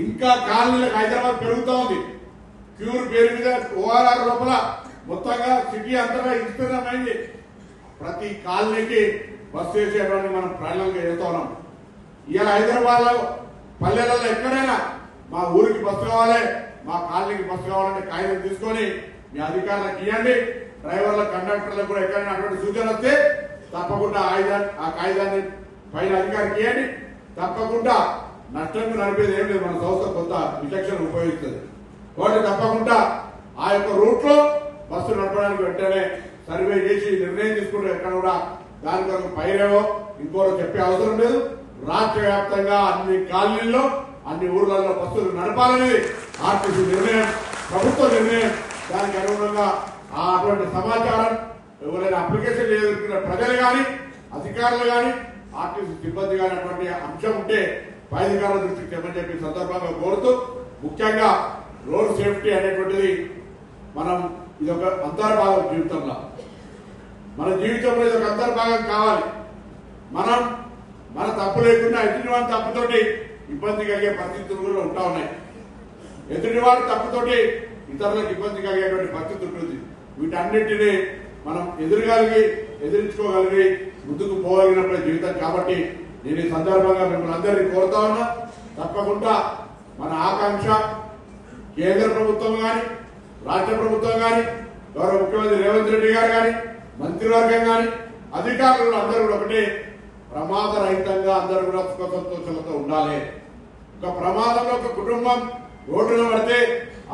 ఇంకా కాలనీలకు హైదరాబాద్ పెరుగుతా ఉంది క్యూర్ పేరు మీద ఓఆర్ఆర్ లోపల మొత్తంగా సిటీ అంతటా విస్తీర్ణమైంది ప్రతి కాలనీకి బస్ చేసేటువంటి మనం ప్రణాళిక చేస్తా ఉన్నాం. ఇవాళ హైదరాబాద్లో పల్లెలలో ఎక్కడైనా మా ఊరికి బస్సు కావాలి మా కాలనీకి బస్సు కావాలంటే కాగితం తీసుకొని మీ అధికారులకు ఇవ్వండి. డ్రైవర్ల కండక్టర్లకు కూడా ఎక్కడైనా అటువంటి సూచన వస్తే తప్పకుండా ఆయుధాన్ని ఆ కాగితాన్ని పైన అధికారికి ఇవ్వండి. తప్పకుండా నష్టంగా నడిపేది ఏం లేదు. మన సంస్థ కొంత విచక్షణ ఉపయోగిస్తుంది. కాబట్టి తప్పకుండా ఆ యొక్క రూట్లో బస్సు నడపడానికి వెంటనే సర్వే చేసి నిర్ణయం తీసుకుంటే ఎక్కడ కూడా దాని కొరకు పైరేవో ఇంకోరో చెప్పే అవసరం లేదు. రాష్ట్ర వ్యాప్తంగా అన్ని కాలనీల్లో అన్ని ఊర్లలో బస్సులు నడపాలనేది ఆర్టీసీ నిర్ణయం ప్రభుత్వ నిర్ణయం. దానికి అనుగుణంగా ఆ అటువంటి సమాచారం ఎవరైనా అప్లికేషన్ ఎదుర్కొన్న ప్రజలు కానీ అధికారులు కానీ ఆర్టీసీ సిబ్బంది కానీ అటువంటి అంశం ఉంటే దృష్టికి తెమ్మని చెప్పి సందర్భంగా కోరుతూ ముఖ్యంగా రోడ్ సేఫ్టీ అనేటువంటిది మనం ఇది ఒక అంతర్భాగం జీవితంలో. మన జీవితంలో ఇది ఒక అంతర్భాగం కావాలి. మనం మన తప్పు లేకుండా ఎదుటివాడి తప్పుతోటి ఇబ్బంది కలిగే పరిస్థితులు కూడా ఉంటా ఉన్నాయి. ఎదుటివాడి తప్పుతోటి ఇతరులకు ఇబ్బంది కలిగేటువంటి పరిస్థితి ఉంటుంది. వీటన్నిటినీ మనం ఎదురుగలిగి ఎదిరించుకోగలిగి ముందుకు పోగలిగినప్పుడు జీవితం. కాబట్టి నేను ఈ సందర్భంగా మిమ్మల్ని అందరినీ కోరుతా ఉన్నా తప్పకుండా మన ఆకాంక్ష కేంద్ర ప్రభుత్వం కానీ రాష్ట్ర ప్రభుత్వం కానీ గౌరవ ముఖ్యమంత్రి రేవంత్ రెడ్డి గారు కానీ మంత్రివర్గం కానీ అధికారులు అందరూ కూడా ఒకటే ప్రమాదరహితంగా అందరూ కూడా సుఖ సంతోషాలతో ఉండాలి. ఒక ప్రమాదంలో ఒక కుటుంబం రోడ్డున పడితే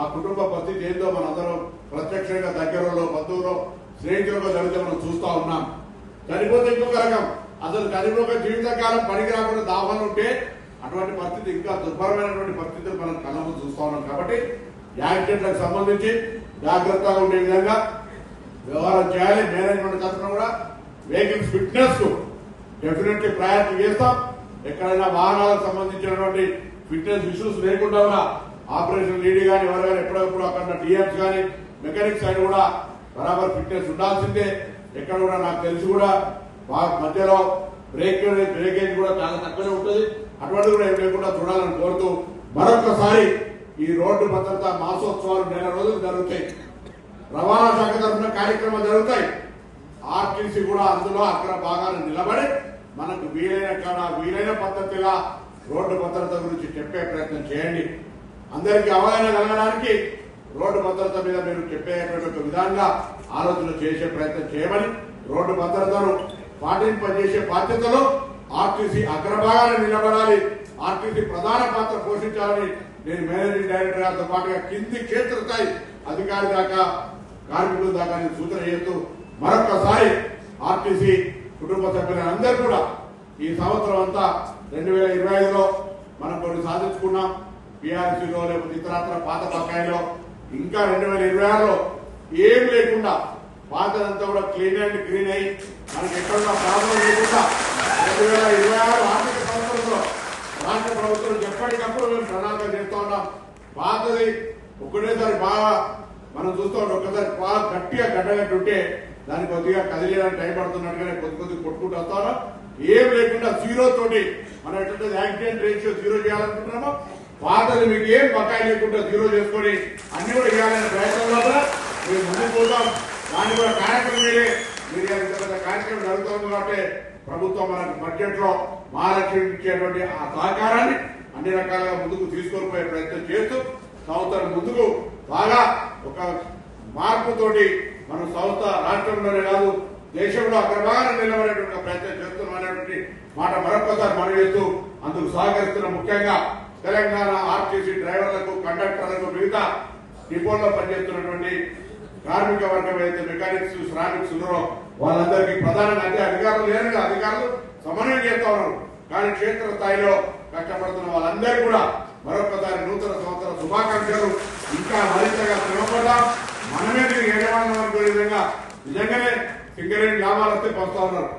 ఆ కుటుంబ పరిస్థితి ఏందో మనందరం ప్రత్యక్షంగా దగ్గరలో బంధువులో స్నేహితులతో జరిగితే మనం చూస్తా ఉన్నాం. చనిపోతే ఇంకొక రకం. అసలు చనిపోక జీవితకాలం పనికి రాకుండా దావాలు ఉంటే అటువంటి పరిస్థితి ఇంకా దుర్భరమైనటువంటి పరిస్థితులు మనం కళ్ళము చూస్తా ఉన్నాం కాబట్టి యాక్సిడెంట్లకు సంబంధించి జాగ్రత్తగా ఉండే విధంగా వ్యవహారం చేయాలి. మేనేజ్మెంట్ తరఫున కూడా వెహికల్స్ ఫిట్నెస్కు డెఫినెట్లీ ప్రయారిటీ చేస్తాం. ఎక్కడైనా వాహనాలకు సంబంధించినటువంటి ఫిట్నెస్ ఇష్యూస్ లేకుండా కూడా ఆపరేషన్ లీడ్ కానీ ఎవరు కానీ ఎప్పుడప్పుడు అక్కడ డిఎంస్ కానీ మెకానిక్స్ అని కూడా బరాబర్ ఫిట్నెస్ ఉండాల్సిందే. ఎక్కడ కూడా నాకు తెలిసి కూడా మధ్యలో బ్రేక్ బ్రేకేజ్ కూడా చాలా తక్కువనే ఉంటుంది. అటువంటి కూడా ఏం లేకుండా చూడాలని కోరుతూ మరొకసారి ఈ రోడ్డు భద్రత మాసోత్సవాలు నెల రోజులు జరుగుతాయి. రవాణా శాఖ తరఫున కార్యక్రమాలు జరుగుతాయి. ఆర్టీసీ కూడా అందులో అక్కడ భాగాన్ని నిలబడి మనకు వీలైన కాడ వీలైన పద్ధతిగా రోడ్డు భద్రత గురించి చెప్పే ప్రయత్నం చేయండి. అందరికీ అవగాహన కలగడానికి రోడ్డు భద్రత మీద మీరు చెప్పేటువంటి ఒక విధంగా ఆలోచన చేసే ప్రయత్నం చేయమని రోడ్డు భద్రతను పాటింపజేసే బాధ్యతలో ఆర్టీసీ అగ్రభాగాన్ని నిలబడాలి. ఆర్టీసీ ప్రధాన పాత్ర పోషించాలని నేను మేనేజింగ్ డైరెక్టర్ గారితో పాటుగా కింది క్షేత్రస్థాయి అధికారి దాకా కార్మికుల దాకా నేను సూచన చేస్తూ మరొకసారి ఆర్టీసీ కుటుంబ సభ్యులందరూ కూడా ఈ సంవత్సరం అంతా రెండు వేల ఇరవై ఐదులో మనం కొన్ని సాధించుకున్నాం. బీఆర్సీలో లేకపోతే ఇతరత్ర పాత బకాయిలో ఇంకా రెండు వేల ఇరవై ఆరులో ఏం లేకుండా పాతదంతా కూడా క్లీన్ అండ్ గ్రీన్ అయ్యి మనకి ఎక్కడ ప్రాబ్లం లేకుండా రెండు వేల ఇరవై ఆరు ఆర్థిక సంవత్సరంలో రాష్ట్ర ప్రభుత్వం ఎప్పటికప్పుడు మేము ప్రణాళిక చేస్తూ ఉన్నాం. పాతది ఒకటేసారి బాగా మనం చూస్తూ ఉంటాం ఒక్కసారి బాగా గట్టిగా గడ్డగట్టుంటే దానికి కొద్దిగా కదిలేదని టైం పడుతున్నట్టుగానే కొద్ది కొద్ది కొట్టుకుంటూ వస్తాను ఏం లేకుండా జీరో తోటి మనం ఎట్లంటే యాక్సిడెంట్ రేషియో జీరో చేయాలనుకుంటున్నామో పాతది మీకు ఏం బకాయి లేకుండా జీరో చేసుకొని అన్ని కూడా ఇవ్వాలనే ప్రయత్నంలో కూడా మేము ముందుకు పోతాం దాన్ని కూడా కార్యక్రమం మీరే మీరు ఇవాళ ఇంత పెద్ద కార్యక్రమం జరుగుతుంది కాబట్టి ప్రభుత్వం మనకు బడ్జెట్లో మహాలక్ష్మి ఇచ్చేటువంటి ఆ సహకారాన్ని అన్ని రకాలుగా ముందుకు తీసుకొని పోయే ప్రయత్నం చేస్తూ సంవత్సరం ముందుకు బాగా ఒక మార్పుతోటి మన సంస్థ రాష్ట్రంలోనే కాదు దేశంలో అగ్రభాగాన్ని నిలబడేటువంటి ప్రయత్నం చేస్తున్నాం అనేటువంటి మాట మరొకసారి మనం చేస్తూ అందుకు సహకరిస్తున్న ముఖ్యంగా తెలంగాణ ఆర్టీసీ డ్రైవర్లకు కండక్టర్లకు మిగతా డిపోల్లో పనిచేస్తున్నటువంటి కార్మిక వర్గం అయితే మెకానిక్స్ శ్రామిక్స్ ఉన్నారో వాళ్ళందరికీ ప్రధానంగా అంటే అధికారులు లేరు అధికారులు సమన్వయం చేస్తా ఉన్నారు. కానీ క్షేత్ర స్థాయిలో కష్టపడుతున్న వాళ్ళందరికీ కూడా మరొకసారి నూతన సంవత్సర శుభాకాంక్షలు. ఇంకా మరింతగా శ్రమపడ్డా. మనమే దీనికి యజమానం అనుకునే విధంగా నిజంగానే సింగరేణి లాభాలు వస్తే పంచుతా ఉన్నారు.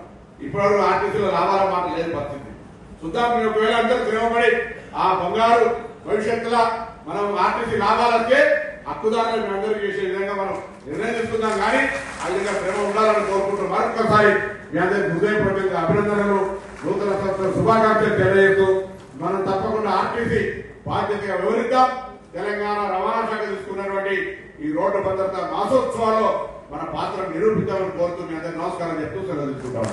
ఇప్పటివరకు ఆర్టీసీలో లాభాల మాట లేదు పరిస్థితి. చూద్దాం మీరు ఒకవేళ అందరూ శ్రమపడి ఆ బంగారు భవిష్యత్తులో మనం ఆర్టీసీ లాభాలు వస్తే హక్కుదారులు అందరూ చేసే విధంగా మనం నిర్ణయం తీసుకుందాం కానీ ఆ ప్రేమ ఉండాలని కోరుకుంటున్నాం మరొకసారి మీ అందరి హృదయపూర్వక అభినందనలు. నూతన సంవత్సరం శుభాకాంక్షలు తెలియజేస్తూ మనం తప్పకుండా ఆర్టీసీ బాధ్యతగా వివరిద్దాం. తెలంగాణ రవాణా శాఖ తీసుకున్నటువంటి ఈ రోడ్డు భద్రత మాసోత్సవాల్లో మన పాత్ర నిరూపిద్దామని కోరుతూ మీ అందరికీ నమస్కారం చెప్తూ సెలవు తీసుకుంటాం.